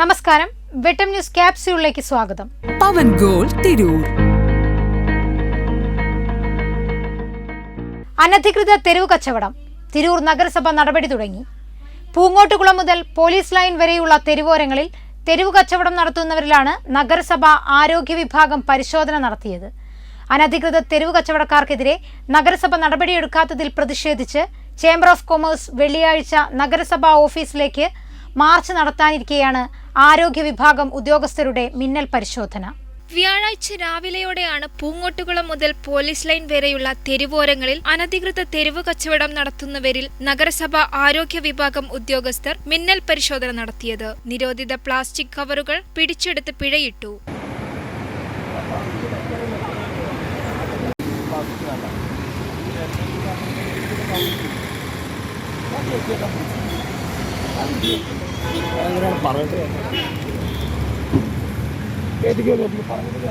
നമസ്കാരം. വെട്ടം ന്യൂസ് ക്യാപ്സ്യൂളിലേക്ക് സ്വാഗതം. പവൻ ഗോൾ തിരൂർ. അനധികൃത തെരുവ് കച്ചവടം. തിരൂർ നഗരസഭ നടപടി തുടങ്ങി. പൂങ്ങോട്ടുകുളം മുതൽ പോലീസ് ലൈൻ വരെയുള്ള തെരുവോരങ്ങളിൽ തെരുവ് കച്ചവടം നടത്തുന്നവരിലാണ് നഗരസഭ ആരോഗ്യ വിഭാഗം പരിശോധന നടത്തിയത്. അനധികൃത തെരുവ് കച്ചവടക്കാർക്കെതിരെ നഗരസഭ നടപടിയെടുക്കാത്തതിൽ പ്രതിഷേധിച്ച് ചേംബർ ഓഫ് കൊമേഴ്സ് വെള്ളിയാഴ്ച നഗരസഭാ ഓഫീസിലേക്ക് മാർച്ച് നടത്താനിരിക്കെയാണ് ആരോഗ്യ വിഭാഗം ഉദ്യോഗസ്ഥരുടെ മിന്നൽ പരിശോധന. വ്യാഴാഴ്ച രാവിലെയോടെയാണ് പൂങ്ങോട്ടുകുളം മുതൽ പോലീസ് ലൈൻ വരെയുള്ള തെരുവോരങ്ങളിൽ അനധികൃത തെരുവ് കച്ചവടം നടത്തുന്നവരിൽ നഗരസഭ ആരോഗ്യ വിഭാഗം ഉദ്യോഗസ്ഥർ മിന്നൽ പരിശോധന നടത്തിയത്. നിരോധിത പ്ലാസ്റ്റിക് കവറുകൾ പിടിച്ചെടുത്ത് പിഴയിട്ടു. പറഞ്ഞിട്ട് കേട്ടിക്കോ പറഞ്ഞിട്ട്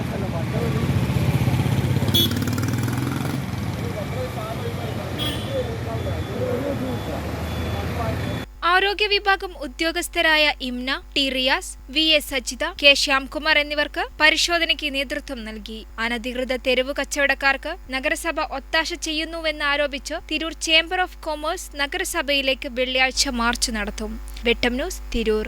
ആരോഗ്യ വിഭാഗം ഉദ്യോഗസ്ഥരായ Imna T Riyas V S Sajitha K Shyamkumar എന്നിവർക്ക് പരിശോധനയ്ക്ക് നേതൃത്വം നൽകി. അനധികൃത തെരുവ് കച്ചവടക്കാർക്ക് നഗരസഭ ഒത്താശ ചെയ്യുന്നുവെന്ന് ആരോപിച്ച് തിരൂർ ചേംബർ ഓഫ് കൊമേഴ്സ് നഗരസഭയിലേക്ക് വെള്ളിയാഴ്ച മാർച്ച് നടത്തും. വെട്ടം ന്യൂസ് തിരൂർ.